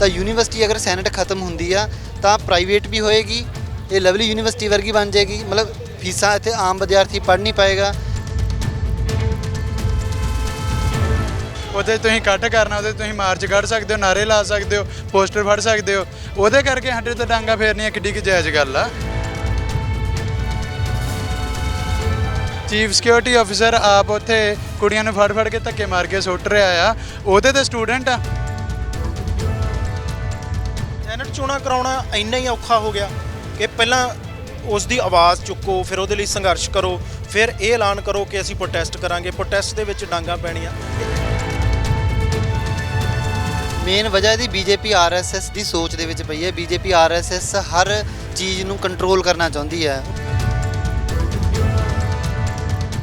ਤਾਂ ਯੂਨੀਵਰਸਿਟੀ ਅਗਰ ਸੈਨੇਟ ਖਤਮ ਹੁੰਦੀ ਆ, ਤਾਂ ਪ੍ਰਾਈਵੇਟ ਵੀ ਹੋਏਗੀ, ਇਹ ਲਵਲੀ ਯੂਨੀਵਰਸਿਟੀ ਵਰਗੀ ਬਣ ਜਾਏਗੀ। ਮਤਲਬ ਫੀਸਾਂ ਇੱਥੇ ਆਮ ਵਿਦਿਆਰਥੀ ਪੜ੍ਹ ਨਹੀਂ ਪਾਏਗਾ। ਉਹਦੇ ਤੁਸੀਂ ਕੱਟ ਕਰਨਾ, ਉਹਦੇ ਤੁਸੀਂ ਮਾਰਚ ਕੱਢ ਸਕਦੇ ਹੋ, ਨਾਰੇ ਲਾ ਸਕਦੇ ਹੋ, ਪੋਸਟਰ ਫੜ ਸਕਦੇ ਹੋ। ਉਹਦੇ ਕਰਕੇ ਸਾਡੇ ਤੇ ਡਾਂਗਾ ਫੇਰਨੀਆਂ ਕਿੱਡੀ ਕਿ ਜਾਇਜ਼ ਗੱਲ ਆ। ਚੀਫ ਸਿਕਿਉਰਿਟੀ ਆਫੀਸਰ ਆਪ ਉੱਥੇ ਕੁੜੀਆਂ ਨੂੰ ਫੜ ਫੜ ਕੇ ਧੱਕੇ ਮਾਰ ਕੇ ਸੁੱਟ ਰਿਹਾ ਆ। ਉਹਦੇ ਤੇ ਸਟੂਡੈਂਟ ਆ। ਸੈਨੇਟ ਚੋਣਾਂ ਕਰਾਉਣਾ ਇੰਨਾ ਹੀ ਔਖਾ ਹੋ ਗਿਆ ਕਿ ਪਹਿਲਾਂ ਉਸ ਦੀ ਆਵਾਜ਼ ਚੁੱਕੋ ਫਿਰ ਉਹਦੇ ਲਈ ਸੰਘਰਸ਼ ਕਰੋ ਫਿਰ ਇਹ ਐਲਾਨ ਕਰੋ ਕਿ ਅਸੀਂ ਪ੍ਰੋਟੈਸਟ ਕਰਾਂਗੇ। ਪ੍ਰੋਟੈਸਟ ਦੇ ਵਿੱਚ ਡਾਂਗਾ ਪੈਣੀਆਂ। ਮੇਨ ਵਜ੍ਹਾ ਇਹਦੀ ਬੀਜੇਪੀ ਆਰਐਸਐਸ ਦੀ ਸੋਚ ਦੇ ਵਿੱਚ ਪਈ ਹੈ। ਬੀਜੇਪੀ ਆਰਐਸਐਸ ਹਰ ਚੀਜ਼ ਨੂੰ ਕੰਟਰੋਲ ਕਰਨਾ ਚਾਹੁੰਦੀ ਹੈ।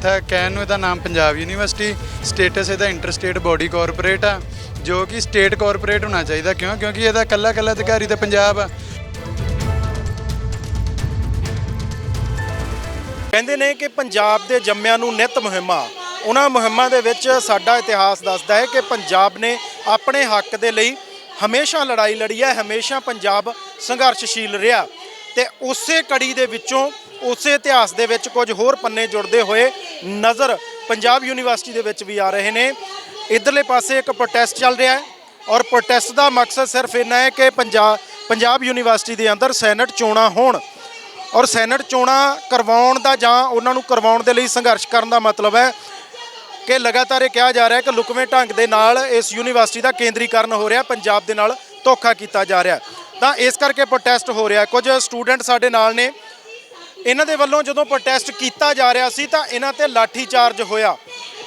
ਤਾਂ ਕਹਿਣ ਨੂੰ ਇਹਦਾ ਨਾਮ ਪੰਜਾਬ ਯੂਨੀਵਰਸਿਟੀ ਸਟੇਟਸ ਇਹਦਾ ਇੰਟਰਸਟੇਟ ਬੋਡੀ ਕਾਰਪੋਰੇਟ ਆ। ਜੋ ਕਿ ਸਟੇਟ ਕਾਰਪੋਰੇਟ ਹੋਣਾ ਚਾਹੀਦਾ, ਕਿਉਂ? ਕਿਉਂਕਿ ਇਹਦਾ ਕੱਲਾ ਕੱਲਾ ਅਧਿਕਾਰੀ ਤਾਂ ਪੰਜਾਬ ਆ। ਕਹਿੰਦੇ ਨੇ ਕਿ ਪੰਜਾਬ ਦੇ ਜੰਮਿਆਂ ਨੂੰ ਨਿਤ ਮੁਹਿੰਮਾਂ, ਉਹਨਾਂ ਮੁਹਿੰਮਾਂ ਦੇ ਵਿੱਚ ਸਾਡਾ ਇਤਿਹਾਸ ਦੱਸਦਾ ਹੈ ਕਿ ਪੰਜਾਬ ਨੇ ਆਪਣੇ ਹੱਕ ਦੇ ਲਈ ਹਮੇਸ਼ਾ ਲੜਾਈ ਲੜੀ ਹੈ, ਹਮੇਸ਼ਾ ਪੰਜਾਬ ਸੰਘਰਸ਼ਸ਼ੀਲ ਰਿਹਾ। ਤੇ ਉਸੇ ਕੜੀ ਦੇ ਵਿੱਚੋਂ, ਉਸੇ ਇਤਿਹਾਸ ਦੇ ਵਿੱਚ ਕੁਝ ਹੋਰ ਪੰਨੇ ਜੁੜਦੇ ਹੋਏ ਨਜ਼ਰ ਪੰਜਾਬ ਯੂਨੀਵਰਸਿਟੀ ਦੇ ਵਿੱਚ ਵੀ ਆ ਰਹੇ ਨੇ। ਇਧਰਲੇ ਪਾਸੇ ਇੱਕ ਪ੍ਰੋਟੈਸਟ ਚੱਲ ਰਿਹਾ ਹੈ ਔਰ ਪ੍ਰੋਟੈਸਟ ਦਾ ਮਕਸਦ ਸਿਰਫ ਇੰਨਾ ਹੈ ਕਿ ਪੰਜਾਬ ਪੰਜਾਬ ਯੂਨੀਵਰਸਿਟੀ ਦੇ ਅੰਦਰ ਸੈਨੇਟ ਚੋਣਾਂ ਹੋਣ ਔਰ ਸੈਨੇਟ ਚੋਣਾਂ ਕਰਵਾਉਣ ਦਾ ਜਾਂ ਉਹਨਾਂ ਨੂੰ ਕਰਵਾਉਣ ਦੇ ਲਈ ਸੰਘਰਸ਼ ਕਰਨ ਦਾ ਮਤਲਬ ਹੈ ਕਿ ਲਗਾਤਾਰ ਇਹ ਕਿਹਾ ਜਾ ਰਿਹਾ ਹੈ ਕਿ ਲੁਕਵੇਂ ਢੰਗ ਦੇ ਨਾਲ ਇਸ ਯੂਨੀਵਰਸਿਟੀ ਦਾ ਕੇਂਦਰੀਕਰਨ ਹੋ ਰਿਹਾ, ਪੰਜਾਬ ਦੇ ਨਾਲ ਧੋਖਾ ਕੀਤਾ ਜਾ ਰਿਹਾ ਤਾਂ ਇਸ ਕਰਕੇ ਪ੍ਰੋਟੈਸਟ ਹੋ ਰਿਹਾ ਕੁਝ ਸਟੂਡੈਂਟ ਸਾਡੇ ਨਾਲ ਨੇ। ਇਹਨਾਂ ਦੇ ਵੱਲੋਂ ਜਦੋਂ ਪ੍ਰੋਟੈਸਟ ਕੀਤਾ ਜਾ ਰਿਹਾ ਸੀ ਤਾਂ ਇਹਨਾਂ ਤੇ ਲਾਠੀ ਚਾਰਜ ਹੋਇਆ।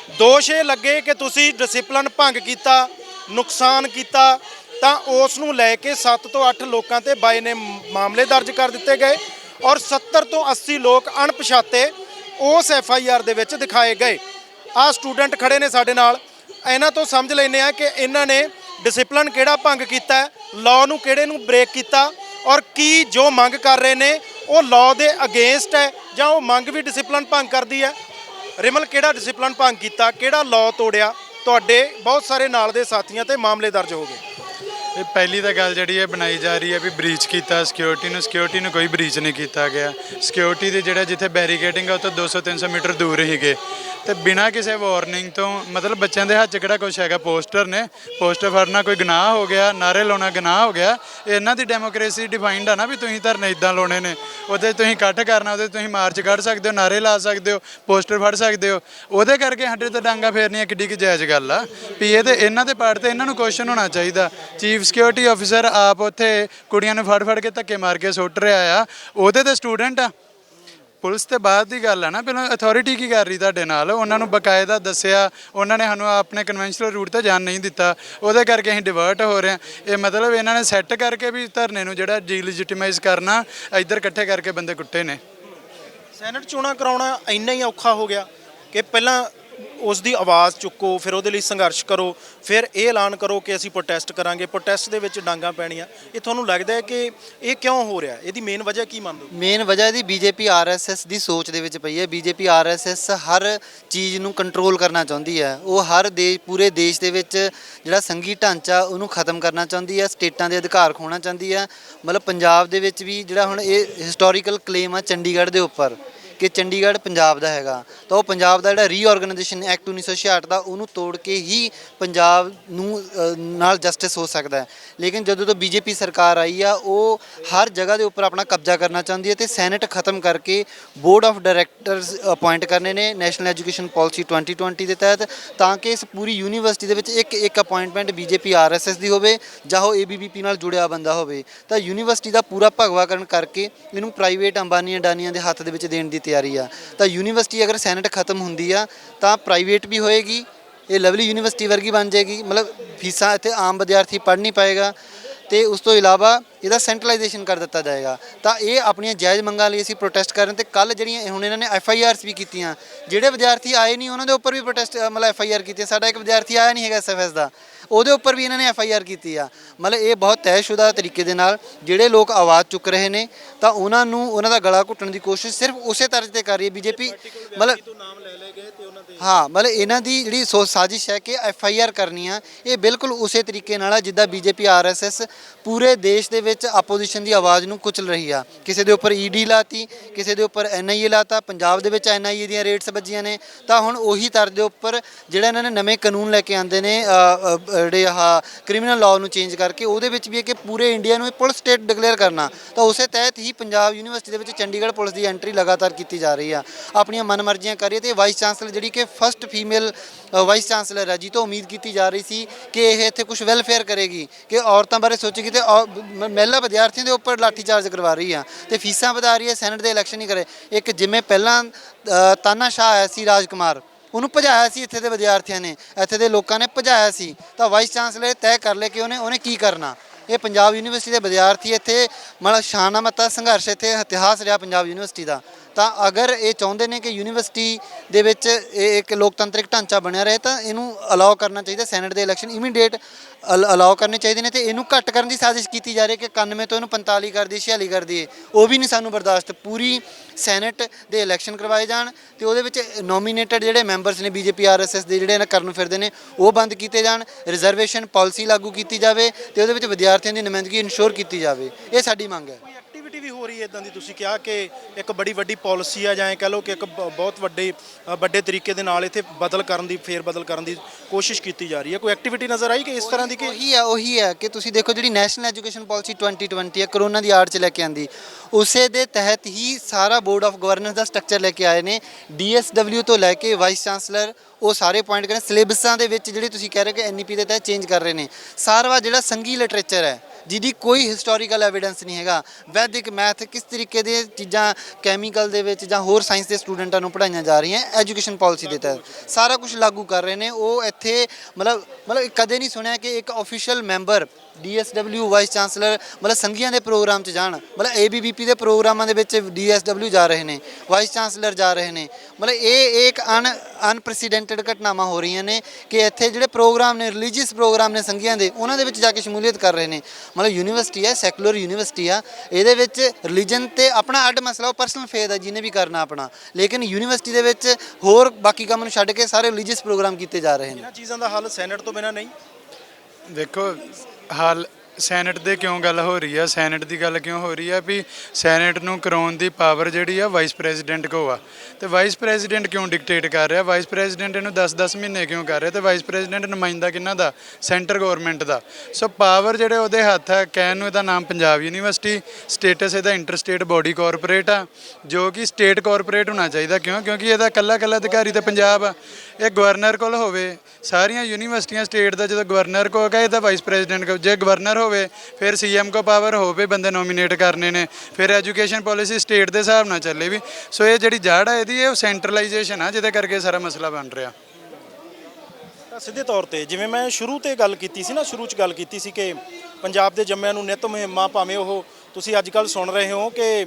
ਦੋਸ਼ ਇਹ ਲੱਗੇ ਕਿ ਤੁਸੀਂ ਡਿਸਪਲਿਨ ਭੰਗ ਕੀਤਾ, ਨੁਕਸਾਨ ਕੀਤਾ, ਤਾਂ ਉਸ ਨੂੰ ਲੈ ਕੇ 7 ਤੋਂ 8 ਲੋਕਾਂ ਤੇ ਬਾਈ ਨੇ ਮਾਮਲੇ ਦਰਜ ਕਰ ਦਿੱਤੇ ਗਏ ਔਰ 70 ਤੋਂ 80 ਲੋਕ ਅਣਪਛਾਤੇ ਉਸ ਐਫ ਆਈ ਆਰ ਦੇ ਵਿੱਚ ਦਿਖਾਏ ਗਏ। ਆਹ ਸਟੂਡੈਂਟ ਖੜੇ ਨੇ ਸਾਡੇ ਨਾਲ। ਇਹਨਾਂ ਤੋਂ ਸਮਝ ਲੈਂਦੇ ਆ ਕਿ ਇਹਨਾਂ ਨੇ ਡਿਸਪਲਿਨ ਕਿਹੜਾ ਭੰਗ ਕੀਤਾ ਹੈ ਲਾਅ ਨੂੰ ਕਿਹੜੇ ਨੂੰ ਬ੍ਰੇਕ ਕੀਤਾ ਔਰ ਕੀ ਜੋ ਮੰਗ ਕਰ ਰਹੇ ਨੇ, ਉਹ ਲਾਅ ਦੇ ਅਗੇਂਸਟ ਹੈ ਜਾਂ ਉਹ ਮੰਗ ਵੀ ਡਿਸਪਲਿਨ ਭੰਗ ਕਰਦੀ ਹੈ। ਰਿਮਲ, ਕਿਹੜਾ ਡਿਸਪਲਿਨ ਭੰਗ ਕੀਤਾ? ਕਿਹੜਾ ਲਾਅ ਤੋੜਿਆ? ਤੁਹਾਡੇ ਬਹੁਤ ਸਾਰੇ ਨਾਲ ਦੇ ਸਾਥੀਆਂ ਤੇ ਮਾਮਲੇ ਦਰਜ ਹੋ ਗਏ। ਇਹ ਪਹਿਲੀ ਤਾਂ ਗੱਲ ਜਿਹੜੀ ਹੈ ਬਣਾਈ ਜਾ ਰਹੀ ਹੈ ਵੀ ਬ੍ਰੀਚ ਕੀਤਾ ਸਿਕਿਉਰਿਟੀ ਨੂੰ ਸਿਕਿਉਰਿਟੀ ਨੂੰ ਕੋਈ ਬ੍ਰੀਚ ਨਹੀਂ ਕੀਤਾ ਗਿਆ। ਸਿਕਿਉਰਿਟੀ ਦੇ ਜਿਹੜਾ ਜਿੱਥੇ ਬੈਰੀਕੇਡਿੰਗ ਆ, ਉਹ ਤੋਂ 200 300 ਮੀਟਰ ਦੂਰ ਹੀਗੇ ਤੇ ਬਿਨਾਂ ਕਿਸੇ ਵਾਰਨਿੰਗ ਤੋਂ, ਮਤਲਬ ਬੱਚਿਆਂ ਦੇ ਹੱਥ 'ਚ ਕਿਹੜਾ ਕੁਝ ਹੈਗਾ? ਪੋਸਟਰ ਨੇ। ਪੋਸਟਰ ਫੜਨਾ ਕੋਈ ਗੁਨਾਹ ਹੋ ਗਿਆ ਨਾਰੇ ਲਾਉਣਾ ਗੁਨਾਹ ਹੋ ਗਿਆ। ਇਹਨਾਂ ਦੀ ਡੈਮੋਕ੍ਰੇਸੀ ਡਿਫਾਈਨਡ ਆ ਨਾ ਵੀ ਤੁਸੀਂ ਧਰਨੇ ਇਦਾਂ ਲਾਉਣੇ ਨੇ। ਉਹਦੇ ਤੁਸੀਂ ਇਕੱਠ ਕਰਨਾ, ਉਹਦੇ ਤੁਸੀਂ ਮਾਰਚ ਕੱਢ ਸਕਦੇ ਹੋ ਨਾਰੇ ਲਾ ਸਕਦੇ ਹੋ ਪੋਸਟਰ ਫੜ ਸਕਦੇ ਹੋ। ਉਹਦੇ ਕਰਕੇ ਸਾਡੇ ਤੇ ਡਾਂਗਾ ਫੇਰਨੀਆਂ ਕਿੱਡੀ ਕਿ ਜਾਇਜ਼ ਗੱਲ ਆ। ਵੀ ਇਹ ਤੇ ਇਹਨਾਂ ਦੇ ਪਾਰਟ ਤੇ ਇਹਨਾਂ ਨੂੰ ਕੁਐਸਚਨ ਹੋਣਾ ਚਾਹੀਦਾ। ਚੀਫ ਸਿਕਿਉਰਿਟੀ ਆਫੀਸਰ ਆਪ ਉੱਥੇ ਕੁੜੀਆਂ ਨੂੰ ਫੜ ਫੜ ਕੇ ਧੱਕੇ ਮਾਰ ਕੇ ਸੁੱਟ ਰਿਹਾ ਆ। ਉਹਦੇ ਤੇ ਸਟੂਡੈਂਟ ਆ। ਪੁਲਿਸ ਤੇ ਬਾਅਦ ਦੀ ਗੱਲ ਆ ਨਾ, ਪਹਿਲਾਂ ਅਥਾਰਟੀ ਕੀ ਕਰ ਰਹੀ ਤੁਹਾਡੇ ਨਾਲ? ਉਹਨਾਂ ਨੂੰ ਬਕਾਇਦਾ ਦੱਸਿਆ, ਉਹਨਾਂ ਨੇ ਸਾਨੂੰ ਆਪਣੇ ਕਨਵੈਨਸ਼ਨਲ ਰੂਟ ਤੇ ਜਾਣ ਨਹੀਂ ਦਿੱਤਾ। ਉਹਦੇ ਕਰਕੇ ਅਸੀਂ ਡਿਵਰਟ ਹੋ ਰਹੇ ਹਾਂ। ਇਹ ਮਤਲਬ ਇਹਨਾਂ ਨੇ ਸੈੱਟ ਕਰਕੇ ਵੀ ਧਰਨੇ ਨੂੰ ਜਿਹੜਾ ਡੀਲੇਜਿਟਿਮਾਈਜ਼ ਕਰਨਾ, ਇੱਧਰ ਇਕੱਠੇ ਕਰਕੇ ਬੰਦੇ ਕੁੱਟੇ ਨੇ। ਸੈਨੇਟ ਚੋਣਾਂ ਕਰਾਉਣਾ ਇੰਨਾ ਹੀ ਔਖਾ ਹੋ ਗਿਆ ਕਿ ਪਹਿਲਾਂ ਉਸ ਦੀ ਆਵਾਜ਼ ਚੁੱਕੋ, ਫਿਰ ਉਹਦੇ ਲਈ ਸੰਘਰਸ਼ ਕਰੋ, ਫਿਰ ਇਹ ਐਲਾਨ ਕਰੋ ਕਿ ਅਸੀਂ ਪ੍ਰੋਟੈਸਟ ਕਰਾਂਗੇ। ਪ੍ਰੋਟੈਸਟ ਦੇ ਵਿੱਚ ਡਾਂਗਾ ਪੈਣੀਆਂ। ਇਹ ਤੁਹਾਨੂੰ ਲੱਗਦਾ ਹੈ ਕਿ ਇਹ ਕਿਉਂ ਹੋ ਰਿਹਾ? ਇਹਦੀ ਮੇਨ ਵਜ੍ਹਾ ਕੀ ਮੰਨਦੇ ਹੋ? ਮੇਨ ਵਜ੍ਹਾ ਇਹਦੀ ਬੀਜੇਪੀ ਆਰਐਸਐਸ ਦੀ ਸੋਚ ਦੇ ਵਿੱਚ ਪਈ ਹੈ। ਬੀਜੇਪੀ ਆਰਐਸਐਸ ਹਰ ਚੀਜ਼ ਨੂੰ ਕੰਟਰੋਲ ਕਰਨਾ ਚਾਹੁੰਦੀ ਹੈ। ਉਹ ਹਰ ਦੇਸ਼ ਪੂਰੇ ਦੇਸ਼ ਦੇ ਵਿੱਚ ਜਿਹੜਾ ਸੰਘੀ ਢਾਂਚਾ, ਉਹਨੂੰ ਖਤਮ ਕਰਨਾ ਚਾਹੁੰਦੀ ਹੈ। ਸਟੇਟਾਂ ਦੇ ਅਧਿਕਾਰ ਖੋਣਾ ਚਾਹੁੰਦੀ ਹੈ। ਮਤਲਬ ਪੰਜਾਬ ਦੇ ਵਿੱਚ ਵੀ ਜਿਹੜਾ ਹੁਣ ਇਹ ਹਿਸਟੋਰੀਕਲ ਕਲੇਮ ਆ ਚੰਡੀਗੜ੍ਹ ਦੇ ਉੱਪਰ। ਕਿ ਚੰਡੀਗੜ੍ਹ ਪੰਜਾਬ ਦਾ ਹੈਗਾ। ਤਾਂ ਉਹ ਪੰਜਾਬ ਦਾ ਜਿਹੜਾ ਰੀਆਰਗੇਨਾਈਜੇਸ਼ਨ ਐਕਟ 1966 ਦਾ ਉਹਨੂੰ ਤੋੜ ਕੇ ਹੀ ਪੰਜਾਬ ਨੂੰ ਅ, ਨਾਲ ਜਸਟਿਸ ਹੋ ਸਕਦਾ ਹੈ। ਲੇਕਿਨ ਜਦੋਂ ਤੋਂ ਬੀਜੇਪੀ ਸਰਕਾਰ ਆਈ ਆ ਉਹ ਹਰ ਜਗ੍ਹਾ ਦੇ ਉੱਪਰ ਆਪਣਾ ਕਬਜ਼ਾ ਕਰਨਾ ਚਾਹੁੰਦੀ ਹੈ ਤੇ ਸੈਨੇਟ ਖਤਮ ਕਰਕੇ ਬੋਰਡ ਆਫ ਡਾਇਰੈਕਟਰਸ ਅਪਾਇੰਟ ਕਰਨੇ ਨੇ ਨੈਸ਼ਨਲ ਐਜੂਕੇਸ਼ਨ ਪਾਲਿਸੀ 2020 ਦੇ ਤਹਿਤ ਤਾਂ ਕਿ ਇਸ ਪੂਰੀ ਯੂਨੀਵਰਸਿਟੀ ਦੇ ਵਿੱਚ ਇੱਕ ਇੱਕ ਅਪਾਇੰਟਮੈਂਟ ਬੀਜੇਪੀ ਆਰਐਸਐਸ ਦੀ ਹੋਵੇ ਜਾਂ ਉਹ ਏਬੀਵੀਪੀ ਨਾਲ ਜੁੜਿਆ ਬੰਦਾ ਹੋਵੇ। ਤਾਂ ਯੂਨੀਵਰਸਿਟੀ ਦਾ ਪੂਰਾ ਭਗਵਾਕਰਨ ਕਰਕੇ ਇਹਨੂੰ ਪ੍ਰਾਈਵੇਟ ਅੰਬਾਨੀ ਅਡਾਨੀਆਂ ਦੇ ਹੱਥ ਦੇ ਵਿੱਚ ਦੇਣ ਦੀ ਤਿਆਰੀ ਆ। ਤਾਂ ਯੂਨੀਵਰਸਿਟੀ ਅਗਰ ਸੈਨੇਟ ਖਤਮ ਹੁੰਦੀ ਆ, ਤਾਂ ਪ੍ਰਾਈਵੇਟ ਵੀ ਹੋਏਗੀ, ਇਹ ਲਵਲੀ ਯੂਨੀਵਰਸਿਟੀ ਵਰਗੀ ਬਣ ਜਾਏਗੀ। ਮਤਲਬ ਫੀਸਾਂ ਇੱਥੇ ਆਮ ਵਿਦਿਆਰਥੀ ਪੜ੍ਹ ਨਹੀਂ ਪਾਏਗਾ। ਤੇ ਉਸ ਤੋਂ ਇਲਾਵਾ ਇਹਦਾ ਸੈਂਟਰਲਾਈਜੇਸ਼ਨ ਕਰ ਦਿੱਤਾ ਜਾਏਗਾ। ਤਾਂ ਇਹ ਆਪਣੀਆਂ ਜਾਇਜ਼ ਮੰਗਾਂ ਲਈ ਅਸੀਂ ਪ੍ਰੋਟੈਸਟ ਕਰ ਰਹੇ ਹਾਂ ਤੇ ਕੱਲ ਜਿਹੜੀਆਂ ਹੁਣ ਇਹਨਾਂ ਨੇ ਐਫ ਆਈ ਆਰਸ ਵੀ ਕੀਤੀਆਂ, ਜਿਹੜੇ ਵਿਦਿਆਰਥੀ ਆਏ ਨਹੀਂ, ਉਹਨਾਂ ਦੇ ਉੱਪਰ ਵੀ ਪ੍ਰੋਟੈਸਟ ਮਤਲਬ ਐਫ ਆਈ ਆਰ ਕੀਤੀ ਸਾਡਾ ਇੱਕ ਵਿਦਿਆਰਥੀ ਆਇਆ ਨਹੀਂ ਹੈਗਾ ਐਸਐਫਐਸ ਦਾ, ਉਹਦੇ ਉੱਪਰ ਵੀ ਇਹਨਾਂ ਨੇ ਐਫ ਆਈ ਆਰ ਕੀਤੀ ਆ। ਮਤਲਬ ਇਹ ਬਹੁਤ ਤੈਅਸ਼ੁਦਾ ਤਰੀਕੇ ਦੇ ਨਾਲ ਜਿਹੜੇ ਲੋਕ ਆਵਾਜ਼ ਚੁੱਕ ਰਹੇ ਨੇ, ਤਾਂ ਉਹਨਾਂ ਨੂੰ ਉਹਨਾਂ ਦਾ ਗਲਾ ਘੁੱਟਣ ਦੀ ਕੋਸ਼ਿਸ਼ ਸਿਰਫ ਉਸੇ ਤਰ੍ਹਾਂ ਤੇ ਕਰ ਰਹੀ ਹੈ। ਬੀਜੇਪੀ, ਮਤਲਬ ਹਾਂ, ਮਤਲਬ ਇਹਨਾਂ ਦੀ ਜਿਹੜੀ ਸੋਚ ਸਾਜ਼ਿਸ਼ ਹੈ ਕਿ ਐਫ ਆਈ ਆਰ ਕਰਨੀ ਆ, ਇਹ ਬਿਲਕੁਲ ਉਸੇ ਤਰੀਕੇ ਨਾਲ ਆ ਜਿੱਦਾਂ ਬੀਜੇਪੀ ਆਰਐਸਐਸ ਪੂਰੇ ਦੇਸ਼ ਦੇ ਵਿੱਚ ਆਪੋਜੀਸ਼ਨ ਦੀ ਆਵਾਜ਼ ਨੂੰ ਕੁਚਲ ਰਹੀ ਆ। ਕਿਸੇ ਦੇ ਉੱਪਰ ਈਡੀ ਲਾਤੀ, ਕਿਸੇ ਦੇ ਉੱਪਰ ਐਨਆਈਏ ਲਾਤਾ, ਪੰਜਾਬ ਦੇ ਵਿੱਚ ਐੱਨ ਆਈ ਏ ਦੀਆਂ ਰੇਟਸ ਵੱਜੀਆਂ ਨੇ, ਤਾਂ ਹੁਣ ਉਹੀ ਤਰ ਦੇ ਉੱਪਰ ਜਿਹੜਾ ਇਹਨਾਂ ਨੇ ਨਵੇਂ ਕਾਨੂੰਨ ਲੈ ਕੇ ਆਂਦੇ ਨੇ ਜਿਹੜੇ ਆਹ ਕ੍ਰਿਮੀਨਲ ਲਾਅ ਨੂੰ ਚੇਂਜ ਕਰਕੇ, ਉਹਦੇ ਵਿੱਚ ਵੀ ਹੈ ਕਿ ਪੂਰੇ ਇੰਡੀਆ ਨੂੰ ਪੁਲਿਸ ਸਟੇਟ ਡਿਕਲੇਅਰ ਕਰਨਾ। ਤਾਂ ਉਸੇ ਤਹਿਤ ਹੀ ਪੰਜਾਬ ਯੂਨੀਵਰਸਿਟੀ ਦੇ ਵਿੱਚ ਚੰਡੀਗੜ੍ਹ ਪੁਲਿਸ ਦੀ ਐਂਟਰੀ ਲਗਾਤਾਰ ਕੀਤੀ ਜਾ ਰਹੀ ਆ। ਆਪਣੀਆਂ ਮਨਮਰਜ਼ੀਆਂ ਕਰ ਰਹੀ ਹੈ ਤੇ ਵਾਈਸ ਚਾਂਸਲਰ ਜਿਹੜੀ ਕਿ ਫਸਟ ਫੀਮੇਲ ਵਾਈਸ ਚਾਂਸਲਰ ਹੈ ਜੀ ਤੋਂ ਉਮੀਦ ਕੀਤੀ ਜਾ ਰਹੀ ਸੀ ਕਿ ਇਹ ਇੱਥੇ ਕੁਝ ਵੈਲਫੇਅਰ ਕਰੇਗੀ ਕਿ ਔਰਤਾਂ ਬਾਰੇ ਸੋਚੇਗੀ ਤੇ ਔ- ਮ- ਮਹਿਲਾ ਵਿਦਿਆਰਥੀਆਂ ਦੇ ਉੱਪਰ ਲਾਠੀਚਾਰਜ ਕਰਵਾ ਰਹੀ ਆ ਤੇ ਫੀਸਾਂ ਵਧਾ ਰਹੀ ਹੈ ਸੈਨੇਟ ਦੇ ਇਲੈਕਸ਼ਨ ਨਹੀਂ ਕਰੇ। ਇੱਕ ਜਿਵੇਂ ਪਹਿਲਾਂ ਅ, ਤਾਨਾਸ਼ਾਹ ਆਇਆ ਸੀ ਰਾਜਕੁਮਾਰ ਉਹਨੂੰ ਭਜਾਇਆ ਸੀ ਇੱਥੇ ਦੇ ਵਿਦਿਆਰਥੀਆਂ ਨੇ ਇੱਥੇ ਦੇ ਲੋਕਾਂ ਨੇ ਭਜਾਇਆ ਸੀ ਤਾਂ ਵਾਈਸ ਚਾਂਸਲਰ ਤੈਅ ਕਰ ਲਏ ਕਿ ਉਹਨੇ ਉਹਨੇ ਕੀ ਕਰਨਾ? ਇਹ ਪੰਜਾਬ ਯੂਨੀਵਰਸਿਟੀ ਦੇ ਵਿਦਿਆਰਥੀ ਇੱਥੇ ਮਤਲਬ ਸ਼ਾਨਾਮਤਾ ਸੰਘਰਸ਼ ਇੱਥੇ ਇਤਿਹਾਸ ਰਿਹਾ ਪੰਜਾਬ ਯੂਨੀਵਰਸਿਟੀ ਦਾ। ਤਾਂ ਅਗਰ ਇਹ ਚਾਹੁੰਦੇ ਨੇ ਕਿ ਯੂਨੀਵਰਸਿਟੀ ਦੇ ਵਿੱਚ ਇਹ ਇੱਕ ਲੋਕਤੰਤਰਿਕ ਢਾਂਚਾ ਬਣਿਆ ਰਹੇ, ਤਾਂ ਇਹਨੂੰ ਅਲਾਉ ਕਰਨਾ ਚਾਹੀਦਾ ਸੈਨੇਟ ਦੇ ਇਲੈਕਸ਼ਨ ਇਮੀਡੀਏਟ ਅਲਾਉ ਕਰਨੇ ਚਾਹੀਦੇ ਨੇ ਤੇ ਇਹਨੂੰ ਘੱਟ ਕਰਨ ਦੀ ਸਾਜ਼ਿਸ਼ ਕੀਤੀ ਜਾ ਰਹੀ ਹੈ ਕਿ 91 ਤੋਂ ਇਹਨੂੰ 45 ਕਰ ਦੀ 46 ਕਰ ਦਈਏ, ਉਹ ਵੀ ਨਹੀਂ ਸਾਨੂੰ ਬਰਦਾਸ਼ਤ, ਪੂਰੀ ਸੈਨੇਟ ਦੇ ਇਲੈਕਸ਼ਨ ਕਰਵਾਏ ਜਾਣ ਤੇ ਉਹਦੇ ਵਿੱਚ ਨੋਮੀਨੇਟਡ ਜਿਹੜੇ ਮੈਂਬਰਸ ਨੇ ਬੀਜੇਪੀ ਆਰਐਸਐਸ ਦੇ ਜਿਹੜੇ ਇਹਨਾਂ ਕਰਨ ਫਿਰਦੇ ਨੇ, ਉਹ ਬੰਦ ਕੀਤੇ ਜਾਣ ਰਿਜ਼ਰਵੇਸ਼ਨ ਪਾਲਿਸੀ ਲਾਗੂ ਕੀਤੀ ਜਾਵੇ ਤੇ ਉਹਦੇ ਵਿੱਚ ਵਿਦਿਆਰਥੀਆਂ ਦੀ ਨੁਮਾਇੰਦਗੀ ਇਨਸ਼ੋਰ ਕੀਤੀ ਜਾਵੇ, ਇਹ ਸਾਡੀ ਮੰਗ ਹੈ। ਕੋਈ ਇਦਾਂ ਦੀ ਤੁਸੀਂ ਕਿਹਾ ਕਿ ਇੱਕ ਬੜੀ ਵੱਡੀ ਪਾਲਿਸੀ ਆ ਜਾਂ ਇਹ ਕਹ ਲਓ ਕਿ ਇੱਕ ਬ- ਬਹੁਤ ਵੱਡੇ ਅ, ਵੱਡੇ ਤਰੀਕੇ ਦੇ ਨਾਲ ਇੱਥੇ ਬਦਲ ਕਰਨ ਦੀ ਫੇਰ ਬਦਲ ਕਰਨ ਦੀ ਕੋਸ਼ਿਸ਼ ਕੀਤੀ ਜਾ ਰਹੀ ਹੈ। ਕੋਈ ਐਕਟੀਵਿਟੀ ਨਜ਼ਰ ਆਈ ਕਿ ਇਸ ਤਰ੍ਹਾਂ ਦੀ ਕਿ ਉਹੀ ਹੈ ਉਹੀ ਹੈ ਕਿ ਤੁਸੀਂ ਦੇਖੋ ਜਿਹੜੀ ਨੈਸ਼ਨਲ ਐਜੂਕੇਸ਼ਨ ਪਾਲਿਸੀ 2020 ਹੈ ਕਰੋਨਾ ਦੀ ਆੜ ਚ ਲੈ ਕੇ ਆਂਦੀ। ਉਸੇ ਦੇ ਤਹਿਤ ਹੀ ਸਾਰਾ ਬੋਰਡ ਆਫ ਗਵਰਨੈਂਸ ਦਾ ਸਟਰਕਚਰ ਲੈ ਕੇ ਆਏ ਨੇ। ਡੀਐਸਡਬਲਿਊ ਤੋਂ ਲੈ ਕੇ ਵਾਈਸ ਚਾਂਸਲਰ ਉਹ ਸਾਰੇ ਪੁਆਇੰਟ ਕਰਨ ਸਿਲੇਬਸਾਂ ਦੇ ਵਿੱਚ ਜਿਹੜੇ ਤੁਸੀਂ ਕਹਿ ਰਹੇ ਹੋ ਕਿ ਐਨਈਪੀ ਦੇ ਤਹਿਤ ਚੇਂਜ ਕਰ ਰਹੇ ਨੇ। ਸਾਰਾ ਜਿਹੜਾ ਸੰਘੀ ਲਿਟਰੇਚਰ ਹੈ ਜਿਹਦੀ ਕੋਈ ਹਿਸਟੋਰੀਕਲ ਐਵੀਡੈਂਸ ਨਹੀਂ ਹੈਗਾ, ਵੈਦਿਕ ਮੈਥ ਕਿਸ ਤਰੀਕੇ ਦੇ ਚੀਜ਼ਾਂ ਕੈਮੀਕਲ ਦੇ ਵਿੱਚ ਜਾਂ ਹੋਰ ਸਾਇੰਸ ਦੇ ਸਟੂਡੈਂਟਾਂ ਨੂੰ ਪੜਾਈਆਂ ਜਾ ਰਹੀਆਂ ਐਜੂਕੇਸ਼ਨ ਪਾਲਿਸੀ ਦੇ ਤਹਿਤ। ਸਾਰਾ ਕੁਝ ਲਾਗੂ ਕਰ ਰਹੇ ਨੇ, ਉਹ ਇੱਥੇ ਮਤਲਬ ਮਤਲਬ ਕਦੇ ਨਹੀਂ ਸੁਣਿਆ ਕਿ ਇੱਕ official member DSW vice chancellor ਮਤਲਬ ਸੰਘੀਆਂ ਦੇ ਪ੍ਰੋਗਰਾਮ 'ਚ ਜਾਣ। ਮਤਲਬ ਏਬੀਵੀਪੀ ਦੇ ਪ੍ਰੋਗਰਾਮਾਂ ਦੇ ਵਿੱਚ ਡੀਐਸਡਬਲਿਊ ਜਾ ਰਹੇ ਨੇ ਵਾਈਸ ਚਾਂਸਲਰ ਜਾ ਰਹੇ ਨੇ। ਮਤਲਬ ਇਹ ਇੱਕ ਅਨ ਅਨਪ੍ਰੈਸੀਡੈਂਟਡ ਘਟਨਾਵਾਂ ਹੋ ਰਹੀਆਂ ਨੇ ਕਿ ਇੱਥੇ ਜਿਹੜੇ ਪ੍ਰੋਗਰਾਮ ਨੇ ਰਿਲੀਜੀਅਸ ਪ੍ਰੋਗਰਾਮ ਨੇ ਸੰਘੀਆਂ ਦੇ ਉਹਨਾਂ ਦੇ ਵਿੱਚ ਜਾ ਕੇ ਸ਼ਮੂਲੀਅਤ ਕਰ ਰਹੇ ਨੇ। ਮਤਲਬ ਯੂਨੀਵਰਸਿਟੀ ਹੈ ਸੈਕੂਲਰ ਯੂਨੀਵਰਸਿਟੀ ਆ। ਇਹਦੇ ਵਿੱਚ ਰਿਲੀਜਨ ਤੇ ਆਪਣਾ ਅੱਡ ਮਸਲਾ ਉਹ ਪਰਸਨਲ ਫੇਥ ਹੈ ਜਿਹਨੇ ਵੀ ਕਰਨਾ ਆਪਣਾ। ਲੇਕਿਨ ਯੂਨੀਵਰਸਿਟੀ ਦੇ ਵਿੱਚ ਹੋਰ ਬਾਕੀ ਕੰਮ ਨੂੰ ਛੱਡ ਕੇ ਸਾਰੇ ਰਿਲੀਜੀਅਸ ਪ੍ਰੋਗਰਾਮ ਕੀਤੇ ਜਾ ਰਹੇ ਨੇ। ਇਹਨਾਂ ਚੀਜ਼ਾਂ ਦਾ ਹੱਲ ਸੈਨੇਟ ਤੋਂ ਬਿਨਾਂ ਨਹੀਂ? ਦੇਖੋ ਹਾਲ ਸੈਨੇਟ ਦੇ ਕਿਉਂ ਗੱਲ ਹੋ ਰਹੀ ਆ? ਸੈਨੇਟ ਦੀ ਗੱਲ ਕਿਉਂ ਹੋ ਰਹੀ ਆ ਵੀ ਸੈਨੇਟ ਨੂੰ ਕਰਾਉਣ ਦੀ ਪਾਵਰ ਜਿਹੜੀ ਆ ਵਾਈਸ ਪ੍ਰੈਜ਼ੀਡੈਂਟ ਕੋ ਆ? ਤੇ ਵਾਈਸ ਪ੍ਰੈਜ਼ੀਡੈਂਟ ਕਿਉਂ ਡਿਕਟੇਟ ਕਰ ਰਿਹਾ? ਵਾਈਸ ਪ੍ਰੈਜ਼ੀਡੈਂਟ ਇਹਨੂੰ 10-10 ਮਹੀਨੇ ਕਿਉਂ ਕਰ ਰਿਹਾ? ਤੇ ਵਾਈਸ ਪ੍ਰੈਜ਼ੀਡੈਂਟ ਨੁਮਾਇੰਦਾ ਕਿਹਨਾਂ ਦਾ? ਸੈਂਟਰ ਗਵਰਨਮੈਂਟ ਦਾ। ਸੋ ਪਾਵਰ ਜਿਹੜੇ ਉਹਦੇ ਹੱਥ ਆ, ਕਹਿਣ ਨੂੰ ਇਹਦਾ ਨਾਮ ਪੰਜਾਬ ਯੂਨੀਵਰਸਿਟੀ ਸਟੇਟਸ ਇਹਦਾ ਇੰਟਰਸਟੇਟ ਬੋਡੀ ਕਾਰਪੋਰੇਟ ਆ, ਜੋ ਕਿ ਸਟੇਟ ਕਾਰਪੋਰੇਟ ਹੋਣਾ ਚਾਹੀਦਾ। ਕਿਉਂ? ਕਿਉਂਕਿ ਇਹਦਾ ਕੱਲਾ ਕੱਲਾ ਅਧਿਕਾਰੀ ਤਾਂ ਪੰਜਾਬ ਆ। ਇਹ ਗਵਰਨਰ ਕੋਲ ਹੋਵੇ, ਸਾਰੀਆਂ ਯੂਨੀਵਰਸਿਟੀਆਂ ਸਟੇਟ ਦਾ ਜਦੋਂ ਗਵਰਨਰ ਕੋ ਕਹੇ ਤਾਂ ਵਾਈਸ ਪ੍ਰੈਜ਼ੀਡੈਂਟ ਕੋ, ਜੇ ਗਵਰਨਰ ਹੋਵੇ, ਫਿਰ ਸੀਐਮ ਕੋ ਪਾਵਰ ਹੋਵੇ ਬੰਦੇ ਨੋਮੀਨੇਟ ਕਰਨੇ ਨੇ, ਫਿਰ ਐਜੂਕੇਸ਼ਨ ਪੋਲਿਸੀ ਸਟੇਟ ਦੇ ਹਿਸਾਬ ਨਾਲ ਚੱਲੇ ਵੀ। ਸੋ ਇਹ ਜਿਹੜੀ ਜੜ ਆ ਇਹਦੀ, ਇਹ ਸੈਂਟਰਲਾਈਜੇਸ਼ਨ ਆ, ਜਿਹਦੇ ਕਰਕੇ ਸਾਰਾ ਮਸਲਾ ਬਣ ਰਿਹਾ। ਤਾਂ ਸਿੱਧੇ ਤੌਰ ਤੇ, ਜਿਵੇਂ ਮੈਂ ਸ਼ੁਰੂ ਤੇ ਗੱਲ ਕੀਤੀ ਸੀ ਨਾ, ਸ਼ੁਰੂ 'ਚ ਗੱਲ ਕੀਤੀ ਸੀ ਕਿ ਪੰਜਾਬ ਦੇ ਜੰਮਿਆਂ ਨੂੰ ਨਿਤ ਮੁਹਿੰਮਾਂ ਭਾਵੇਂ ਉਹ ਤੁਸੀਂ ਅੱਜ ਕੱਲ ਸੁਣ ਰਹੇ ਹੋ ਕਿ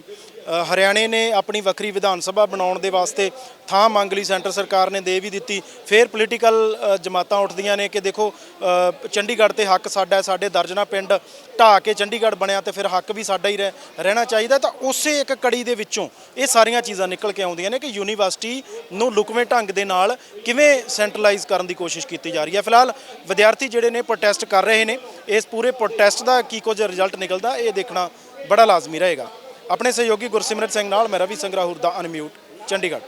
ਹਰਿਆਣੇ ਨੇ ਆਪਣੀ ਵੱਖਰੀ ਵਿਧਾਨ ਸਭਾ ਬਣਾਉਣ ਦੇ ਵਾਸਤੇ ਥਾਂ ਮੰਗ ਲਈ, ਸੈਂਟਰ ਸਰਕਾਰ ਨੇ ਦੇ ਵੀ ਦਿੱਤੀ। ਫਿਰ ਪੋਲੀਟੀਕਲ ਜਮਾਤਾਂ ਉੱਠਦੀਆਂ ਨੇ ਕਿ ਦੇਖੋ ਚੰਡੀਗੜ੍ਹ ਤੇ ਹੱਕ ਸਾਡਾ ਸਾਡੇ ਦਰਜਨਾ ਪਿੰਡ ਢਾਹ ਕੇ ਚੰਡੀਗੜ੍ਹ ਬਣਿਆ ਤੇ ਫਿਰ ਹੱਕ ਵੀ ਸਾਡਾ ਹੀ ਰਹਿ- ਰਹਿਣਾ ਚਾਹੀਦਾ। ਤਾਂ ਉਸੇ ਇੱਕ ਕੜੀ ਦੇ ਵਿੱਚੋਂ ਇਹ ਸਾਰੀਆਂ ਚੀਜ਼ਾਂ ਨਿਕਲ ਕੇ ਆਉਂਦੀਆਂ ਨੇ ਕਿ ਯੂਨੀਵਰਸਿਟੀ ਨੂੰ ਲੁਕਵੇਂ ਢੰਗ ਦੇ ਨਾਲ ਕਿਵੇਂ ਸੈਂਟਰਲਾਈਜ਼ ਕਰਨ ਦੀ ਕੋਸ਼ਿਸ਼ ਕੀਤੀ ਜਾ ਰਹੀ ਹੈ। ਫਿਲਹਾਲ ਵਿਦਿਆਰਥੀ ਜਿਹੜੇ ਨੇ ਪ੍ਰੋਟੈਸਟ ਕਰ ਰਹੇ ਨੇ। ਇਸ ਪੂਰੇ ਪ੍ਰੋਟੈਸਟ ਦਾ ਕੀ ਕੁਝ ਰਿਜ਼ਲਟ ਨਿਕਲਦਾ, ਇਹ ਦੇਖਣਾ ਬੜਾ ਲਾਜ਼ਮੀ ਰਹੇਗਾ। ਆਪਣੇ ਸਹਿਯੋਗੀ ਗੁਰਸਿਮਰਤ ਸਿੰਘ ਨਾਲ ਮੈਂ ਰਵੀ ਸੰਗਰਾਹੁਰ ਦਾ ਅਨਮਿਊਟ ਚੰਡੀਗੜ੍ਹ।